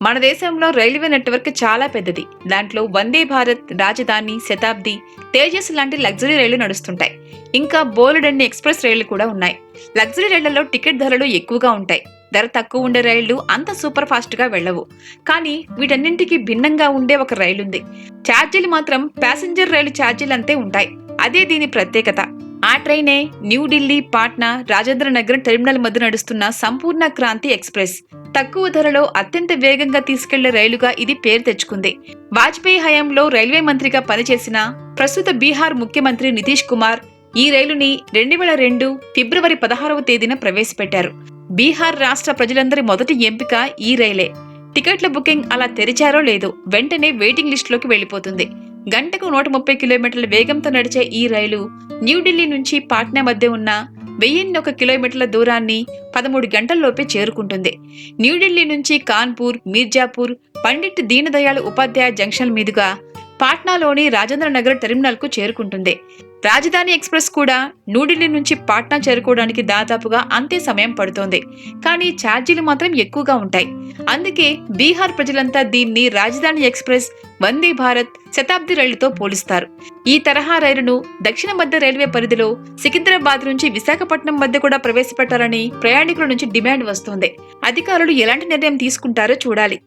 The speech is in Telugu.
మన దేశంలో రైల్వే నెట్వర్క్ చాలా పెద్దది. దాంట్లో వందే భారత్ రాజధాని శతాబ్ది తేజస్ లాంటి లగ్జరీ రైళ్ళు నడుస్తుంటాయి. ఇంకా బోలెడన్ని ఎక్స్ప్రెస్ రైళ్ళు కూడా ఉన్నాయి. లగ్జరీ రైళ్ళలో టికెట్ ధరలు ఎక్కువగా ఉంటాయి. ధర తక్కువ ఉండే రైళ్ళు అంత సూపర్ ఫాస్ట్గా వెళ్ళవు. కానీ వీటన్నింటికి భిన్నంగా ఉండే ఒక రైలు ఉంది ఛార్జీలు మాత్రం ప్యాసింజర్ రైలు ఛార్జీలంతే ఉంటాయి. అదే దీని ప్రత్యేకత. ఆ ట్రైనే న్యూఢిల్లీ పాట్నా రాజేంద్ర నగర్ టెర్మినల్ మధ్య నడుస్తున్న సంపూర్ణ క్రాంతి ఎక్స్ప్రెస్. తక్కువ ధరలో అత్యంత వేగంగా తీసుకెళ్ళే రైలుగా ఇది పేరు తెచ్చుకుంది. వాజ్పేయి హయాంలో రైల్వే మంత్రిగా పనిచేసిన ప్రస్తుత బీహార్ ముఖ్యమంత్రి నితీష్ కుమార్ ఈ రైలుని రెండు వేల రెండు ఫిబ్రవరి పదహారవ తేదీన ప్రవేశపెట్టారు. బీహార్ రాష్ట్ర ప్రజలందరి మొదటి ఎంపిక ఈ రైలే. టికెట్ల బుకింగ్ అలా తెరిచారో లేదో వెంటనే వెయిటింగ్ లిస్టులోకి వెళ్ళిపోతుంది. గంటకు నూట ముప్పై కిలోమీటర్ల వేగంతో నడిచే ఈ రైలు న్యూఢిల్లీ నుంచి పాట్నా మధ్య ఉన్న వెయ్యిన్ని ఒక కిలోమీటర్ల దూరాన్ని పదమూడు గంటల్లోపే చేరుకుంటుంది. న్యూఢిల్లీ నుంచి కాన్పూర్ మీర్జాపూర్ పండిట్ దీనదయాళ్ ఉపాధ్యాయ జంక్షన్ మీదుగా పాట్నాలోని రాజేంద్ర నగర్ టెర్మినల్కు చేరుకుంటుంది. రాజధాని ఎక్స్ప్రెస్ కూడా న్యూఢిల్లీ నుంచి పాట్నా చేరుకోవడానికి దాదాపుగా అంతే సమయం పడుతోంది. కానీ ఛార్జీలు మాత్రం ఎక్కువగా ఉంటాయి. అందుకే బీహార్ ప్రజలంతా దీన్ని రాజధాని ఎక్స్ప్రెస్ వందే భారత్ శతాబ్ది రైలుతో పోలిస్తారు. ఈ తరహా రైలును దక్షిణ మధ్య రైల్వే పరిధిలో సికింద్రాబాద్ నుంచి విశాఖపట్నం మధ్య కూడా ప్రవేశపెట్టాలని ప్రయాణికుల నుంచి డిమాండ్ వస్తోంది. అధికారులు ఎలాంటి నిర్ణయం తీసుకుంటారో చూడాలి.